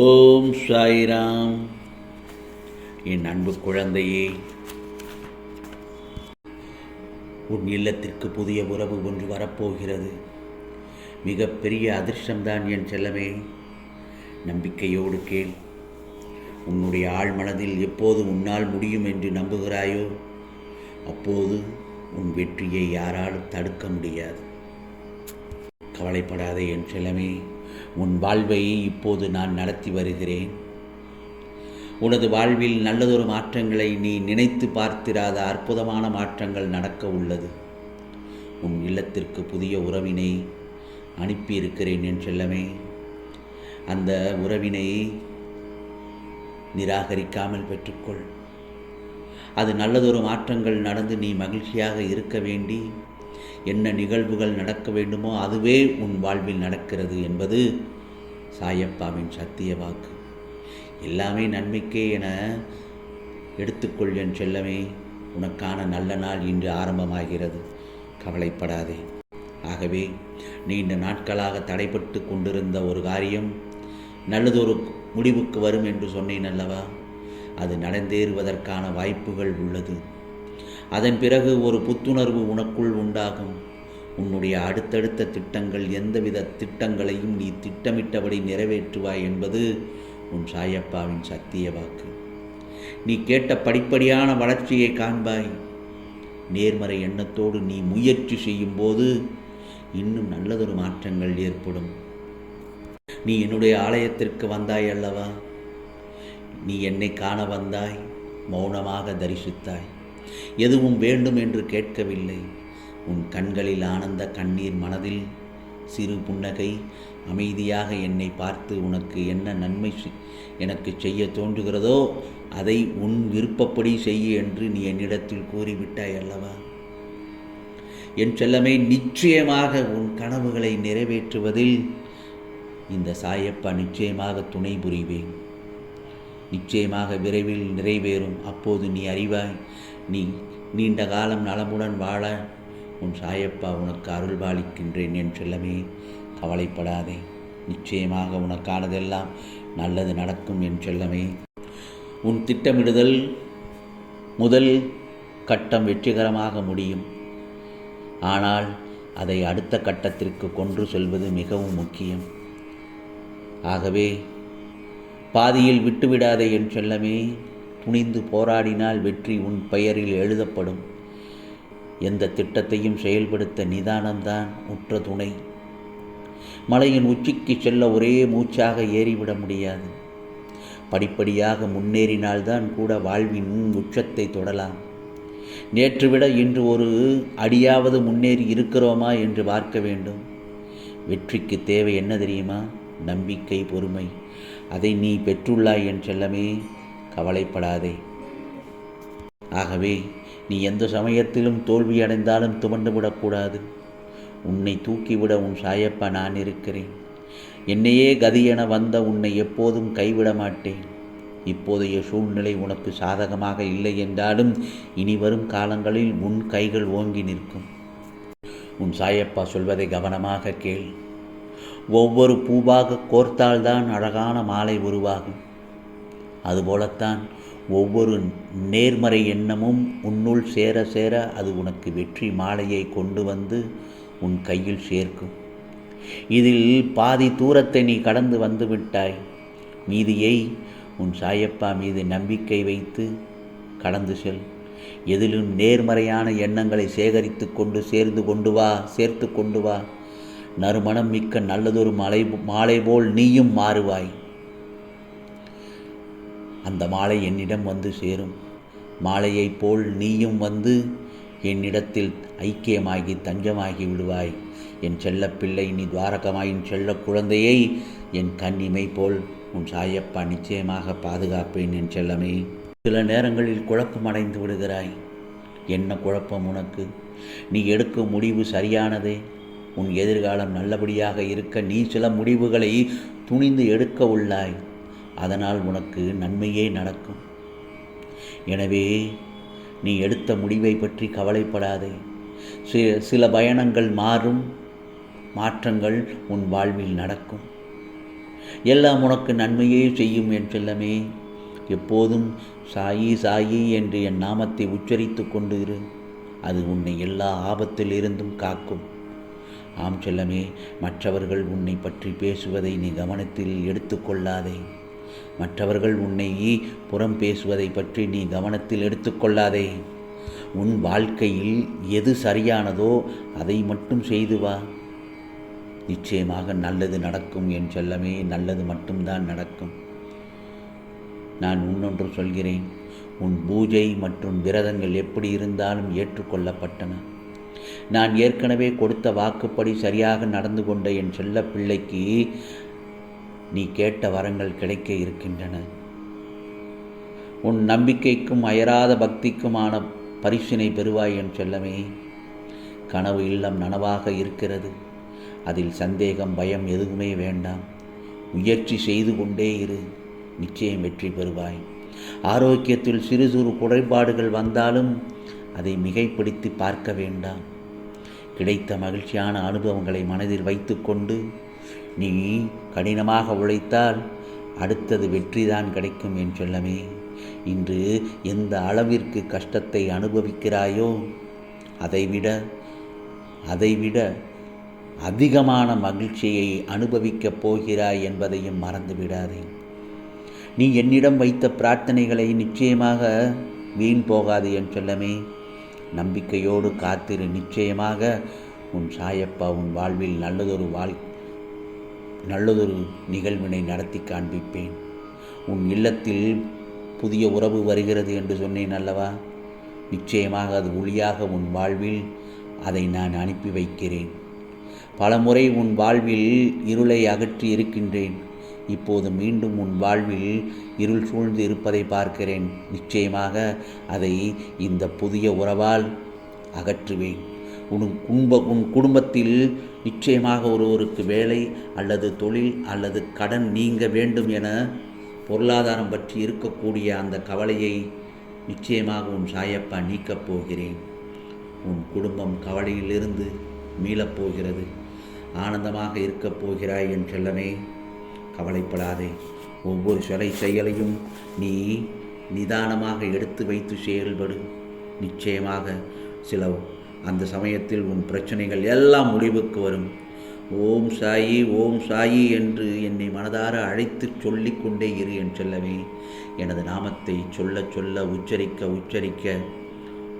ஓம் சாய்ராம். என் அன்பு குழந்தையே உன் இல்லத்திற்கு புதிய உறவு ஒன்று வரப்போகிறது. மிகப்பெரிய அதிர்ஷ்டம்தான் என் செல்லமே. நம்பிக்கையோடு கேள். உன்னுடைய ஆள் மனதில் எப்போது உன்னால் முடியும் என்று நம்புகிறாயோ அப்போது உன் வெற்றியை யாராலும் தடுக்க முடியாது. கவலைப்படாதே என் செல்லமே. உன் வாழ்வை இப்போது நான் நடத்தி வருகிறேன். உனது வாழ்வில் நல்லதொரு மாற்றங்களை நீ நினைத்து பார்த்திராத அற்புதமான மாற்றங்கள் நடக்க உள்ளது. உன் இல்லத்திற்கு புதிய உறவினை அனுப்பியிருக்கிறேன் என் செல்லமே அந்த உறவினை நிராகரிக்காமல் பெற்றுக்கொள். அது நல்லதொரு மாற்றங்கள் நடந்து நீ மகிழ்ச்சியாக இருக்க வேண்டி என்ன நிகழ்வுகள் நடக்க வேண்டுமோ அதுவே உன் வாழ்வில் நடக்கிறது என்பது சாயப்பாவின் சத்திய வாக்கு. எல்லாமே நன்மைக்கே என எடுத்துக்கொள் என் செல்லமே உனக்கான நல்ல நாள் இன்று ஆரம்பமாகிறது. கவலைப்படாதே. ஆகவே நீண்ட நாட்களாக தடைப்பட்டு கொண்டிருந்த ஒரு காரியம் நல்லதொரு முடிவுக்கு வரும் என்று சொன்னேன் அல்லவா? அது நடந்தேறுவதற்கான வாய்ப்புகள் உள்ளது. அதன் பிறகு ஒரு புத்துணர்வு உனக்குள் உண்டாகும். உன்னுடைய அடுத்தடுத்த திட்டங்கள் எந்தவித திட்டங்களையும் நீ திட்டமிட்டபடி நிறைவேற்றுவாய் என்பது உன் சாயப்பாவின் சத்திய வாக்கு. நீ கேட்ட படிப்படியான வளர்ச்சியை காண்பாய். நேர்மறை எண்ணத்தோடு நீ முயற்சி செய்யும்போது இன்னும் நல்லதொரு மாற்றங்கள் ஏற்படும். நீ என்னுடைய ஆலயத்திற்கு வந்தாய் அல்லவா? நீ என்னை காண வந்தாய் மௌனமாக தரிசித்தாய். எதுவும் வேண்டும் என்று கேட்கவில்லை. உன் கண்களில் ஆனந்த கண்ணீர் மனதில் சிறு புன்னகை அமைதியாக என்னை பார்த்து உனக்கு என்ன நன்மை செய்- எனக்கு செய்ய தோன்றுகிறதோ அதை உன் விருப்பப்படி செய்ய என்று நீ என்னிடத்தில் கூறிவிட்டாய் அல்லவா? என் செல்லமே நிச்சயமாக உன் கனவுகளை நிறைவேற்றுவதில் இந்த சாயப்பா நிச்சயமாக துணை புரிவேன். நிச்சயமாக விரைவில் நிறைவேறும். அப்போது நீ அறிவாய் நீ நீண்ட காலம் நலமுடன் வாழ உன் சாயப்பா உனக்கு அருள்பாலிக்கின்றேன் என் செல்லமே. கவலைப்படாதே. நிச்சயமாக உனக்கானதெல்லாம் நல்லது நடக்கும் என் செல்லமே. உன் திட்டமிடுதல் முதல் கட்டம் வெற்றிகரமாக முடியும். ஆனால் அதை அடுத்த கட்டத்திற்கு கொன்று செல்வது மிகவும் முக்கியம். ஆகவே பாதியில் விட்டுவிடாதே என் செல்லமே. துணிந்து போராடினால் வெற்றி உன் பெயரில் எழுதப்படும். எந்த திட்டத்தையும் செயல்படுத்த நிதானம்தான் உற்ற துணை. மலையின் உச்சிக்கு செல்ல ஒரே மூச்சாக ஏறிவிட முடியாது. படிப்படியாக முன்னேறினால்தான் கூட வாழ்வின் உச்சத்தை தொடலாம். நேற்று விட இன்று ஒரு அடியாவது முன்னேறி இருக்கிறோமா என்று பார்க்க வேண்டும். வெற்றிக்கு தேவை என்ன தெரியுமா? நம்பிக்கை பொறுமை. அதை நீ பெற்றுள்ளாய் என் செல்லமே. கவலைப்படாதே. ஆகவே நீ எந்த சமயத்திலும் தோல்வியடைந்தாலும் துவண்டு விடக்கூடாது. உன்னை தூக்கிவிட உன் சாயப்பா நான் இருக்கிறேன். என்னையே கதியென வந்த உன்னை எப்போதும் கைவிட மாட்டேன். இப்போதைய சூழ்நிலை உனக்கு சாதகமாக இல்லை என்றாலும் இனி வரும் காலங்களில் உன் கைகள் ஓங்கி நிற்கும். உன் சாயப்பா சொல்வதை கவனமாக கேள். ஒவ்வொரு பூவாக கோர்த்தால்தான் அழகான மாலை உருவாகும். அதுபோலத்தான் ஒவ்வொரு நேர்மறை எண்ணமும் உன்னுள் சேர சேர அது உனக்கு வெற்றி மாலையை கொண்டு வந்து உன் கையில் சேர்க்கும். இதில் பாதி தூரத்தை நீ கடந்து வந்து விட்டாய். மீதியை உன் சாயப்பா மீது நம்பிக்கை வைத்து கடந்து செல். எதிலும் நேர்மறையான எண்ணங்களை சேகரித்து கொண்டு சேர்ந்து கொண்டு வா சேர்த்து கொண்டு வா. நறுமணம் மிக்க நல்லதொரு மலை மாலை போல் நீயும் மாறுவாய். அந்த மாலை என்னிடம் வந்து சேரும். மாலையைப் போல் நீயும் வந்து என்னிடத்தில் ஐக்கியமாகி தஞ்சமாகி விடுவாய். என் செல்லப்பிள்ளை நீ துவாரகமாயின் செல்ல குழந்தையை என் கண்ணிமை போல் உன் சாயப்பா நிச்சயமாக பாதுகாப்பேன் என் செல்லமே. சில நேரங்களில் குழப்பம் அடைந்து விடுகிறாய். என்ன குழப்பம் உனக்கு? நீ எடுக்கும் முடிவு சரியானதே. உன் எதிர்காலம் நல்லபடியாக இருக்க நீ சில முடிவுகளை துணிந்து எடுக்க உள்ளாய். அதனால் உனக்கு நன்மையே நடக்கும். எனவே நீ எடுத்த முடிவை பற்றி கவலைப்படாதே. சில பயணங்கள் மாறும் மாற்றங்கள் உன் வாழ்வில் நடக்கும். எல்லாம் உனக்கு நன்மையே செய்யும் என் செல்லமே. எப்போதும் சாயி சாயி என்று என் நாமத்தை உச்சரித்து கொண்டு இரு. அது உன்னை எல்லா ஆபத்தில் இருந்தும் காக்கும். ஆம் செல்லமே மற்றவர்கள் உன்னை பற்றி பேசுவதை நீ கவனத்தில் எடுத்துக்கொள்ளாதே மற்றவர்கள் உன்னை புறம் பேசுவதை பற்றி நீ கவனத்தில் எடுத்துக்கொள்ளாதே. உன் வாழ்க்கையில் எது சரியானதோ அதை மட்டும் செய்து வா. நிச்சயமாக நல்லது நடக்கும் என் செல்லமே நல்லது மட்டும்தான் நடக்கும். நான் இன்னொன்று சொல்கிறேன் உன் பூஜை மற்றும் விரதங்கள் எப்படி இருந்தாலும் ஏற்றுக்கொள்ளப்பட்டன. நான் ஏற்கனவே கொடுத்த வாக்குப்படி சரியாக நடந்து கொண்ட என் செல்ல பிள்ளைக்கு நீ கேட்ட வரங்கள் கிடைக்க இருக்கின்றன. உன் நம்பிக்கைக்கும் அயராத பக்திக்குமான பரிசினை பெறுவாய் என் செல்லமே. கனவு இல்லம் நனவாக இருக்கிறது. அதில் சந்தேகம் பயம் எதுவுமே வேண்டாம். முயற்சி செய்து கொண்டே இரு. நிச்சயம் வெற்றி பெறுவாய். ஆரோக்கியத்தில் சிறு சிறு குறைபாடுகள் வந்தாலும் அதை மிகைப்படுத்தி பார்க்க வேண்டாம். கிடைத்த மகிழ்ச்சியான அனுபவங்களை மனதில் வைத்துக்கொண்டு நீ கடினமாக உழைத்தால் அடுத்தது வெற்றிதான் கிடைக்கும் என் சொல்லமே. இன்று எந்த அளவிற்கு கஷ்டத்தை அனுபவிக்கிறாயோ அதைவிட அதைவிட அதிகமான மகிழ்ச்சியை அனுபவிக்கப் போகிறாய் என்பதையும் மறந்துவிடாதே. நீ என்னிடம் வைத்த பிரார்த்தனைகளை நிச்சயமாக வீண் போகாது என் சொல்லமே. நம்பிக்கையோடு காத்திரு நிச்சயமாக உன் சாயப்பா உன் வாழ்வில் நல்லதொரு வாழ் நல்லதொரு நிகழ்வினை நடத்தி காண்பிப்பேன். உன் இல்லத்தில் புதிய உறவு வருகிறது என்று சொன்னேன் அல்லவா? நிச்சயமாக அது ஒளியாக உன் வாழ்வில் அதை நான் அனுப்பி வைக்கிறேன். பலமுறை உன் வாழ்வில் இருளை அகற்றி இருக்கின்றேன். இப்போது மீண்டும் உன் வாழ்வில் இருள் சூழ்ந்து இருப்பதை பார்க்கிறேன். நிச்சயமாக அதை இந்த புதிய உறவால் அகற்றுவேன். உன் குடும்ப உன் குடும்பத்தில் நிச்சயமாக ஒருவருக்கு வேலை அல்லது தொழில் அல்லது கடன் நீங்க வேண்டும் என பொருளாதாரம் பற்றி இருக்கக்கூடிய அந்த கவலையை நிச்சயமாக உன் சாயப்பா நீக்கப் போகிறேன். உன் குடும்பம் கவலையிலிருந்து மீளப்போகிறது ஆனந்தமாக இருக்கப் போகிறாய் என் செல்லமே. கவலைப்படாதே. ஒவ்வொரு சிலை செயலையும் நீ நிதானமாக எடுத்து வைத்து செயல்படு. நிச்சயமாக சில அந்த சமயத்தில் உன் பிரச்சனைகள் எல்லாம் முடிவுக்கு வரும். ஓம் சாயி ஓம் சாயி என்று என்னை மனதார அழைத்து சொல்லிக்கொண்டே இரு என் செல்லவே எனது நாமத்தை சொல்ல சொல்ல உச்சரிக்க உச்சரிக்க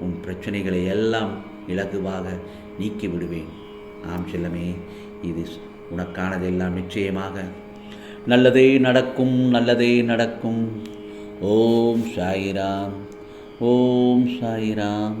உன் பிரச்சனைகளை எல்லாம் இலகுவாக நீக்கி விடுவேன். ஆம் செல்லமே இது உனக்கானதெல்லாம் நிச்சயமாக. நல்லதே நடக்கும் நல்லதே நடக்கும். ஓம் சாயிராம் ஓம் சாயிராம்